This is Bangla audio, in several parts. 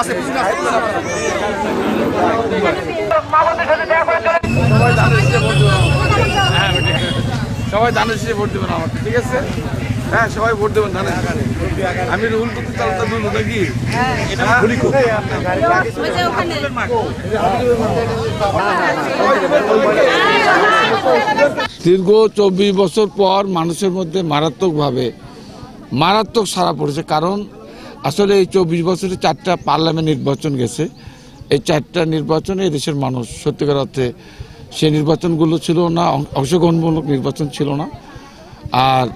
আছে সবাই ধানের শীষে ভোট দেবেন আমাকে ঠিক আছে? হ্যাঁ সবাই ভোট দেবেন ধানের আমি রুল করতে চালাতে দুলো নাকি? দীর্ঘ চব্বিশ বছর পর মানুষের মধ্যে মারাত্মকভাবে মারাত্মক সারা পড়েছে। কারণ আসলে এই চব্বিশ বছরে চারটা পার্লামেন্ট নির্বাচন গেছে। এই চারটা নির্বাচনে দেশের মানুষ, সত্যিকার অর্থে সেই নির্বাচনগুলো ছিল না অংশগ্রহণমূলক নির্বাচন ছিল না। আর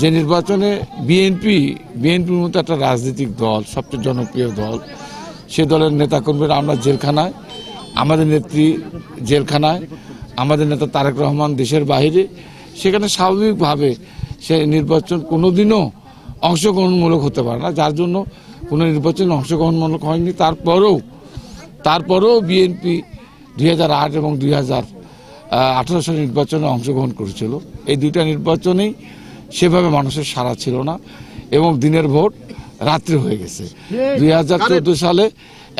যে নির্বাচনে বিএনপি, বিএনপির মতো একটা রাজনৈতিক দল, সবচেয়ে জনপ্রিয় দল, সে দলের নেতাকর্মীরা আমরা জেলখানায়, আমাদের নেত্রী জেলখানায়, আমাদের নেতা তারেক রহমান দেশের বাইরে সেখানে স্বাভাবিকভাবে সে নির্বাচন কোনোদিনও অংশগ্রহণমূলক হতে পারে না। যার জন্য কোনো নির্বাচন অংশগ্রহণমূলক হয়নি। তারপরেও তারপরেও বিএনপি দুই আট এবং দুই হাজার আঠারো সালের নির্বাচনে অংশগ্রহণ করেছিল। এই দুইটা নির্বাচনেই সেভাবে মানুষের সাড়া ছিল না এবং দিনের ভোট রাত্রে হয়ে গেছে। দুই হাজার চোদ্দ সালে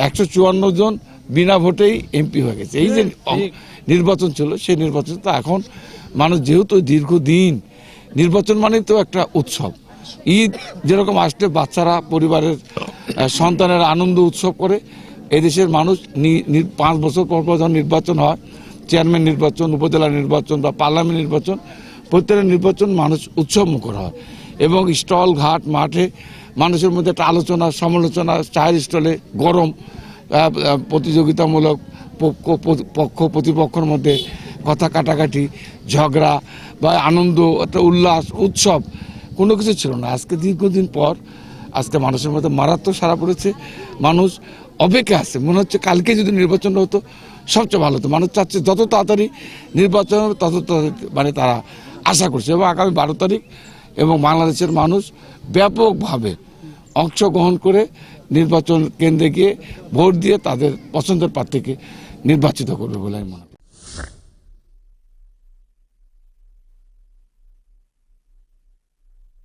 একশো চুয়ান্ন জন বিনা ভোটেই এমপি হয়ে গেছে। এই যে নির্বাচন ছিল সেই নির্বাচন তো এখন মানুষ যেহেতু দীর্ঘদিন নির্বাচন মানে তো একটা উৎসব। ঈদ যেরকম আসলে বাচ্চারা, পরিবারের সন্তানের আনন্দ উৎসব করে, এদেশের মানুষ পাঁচ বছর পর পর যখন নির্বাচন হয়, চেয়ারম্যান নির্বাচন, উপজেলা নির্বাচন বা পার্লামেন্ট নির্বাচন, প্রত্যেকটা নির্বাচন মানুষ উৎসব মুখর হয় এবং স্টল, ঘাট, মাঠে মানুষের মধ্যে একটা আলোচনা, সমালোচনা, চায়ের স্টলে গরম প্রতিযোগিতামূলক পক্ষ- পক্ষ, প্রতিপক্ষের মধ্যে কথা কাটাকাটি, ঝগড়া বা আনন্দ, একটা উল্লাস, উৎসব কোনো কিছু ছিল না। আজকে দীর্ঘদিন পর আজকে মানুষের মধ্যে মারাত্মক সারা পড়েছে। মানুষ অপেক্ষা আছে। মনে হচ্ছে কালকে যদি নির্বাচন হতো, সবচেয়ে ভালো হতো। মানুষ চাচ্ছে যত তাড়াতাড়ি নির্বাচন তত মানে তারা আশা করছে। এবং আগামী বারো তারিখ এবং বাংলাদেশের মানুষ ব্যাপকভাবে অংশগ্রহণ করে নির্বাচন কেন্দ্রে গিয়ে ভোট দিয়ে তাদের পছন্দের প্রার্থীকে নির্বাচিত করবে বলে আমি মনে করি।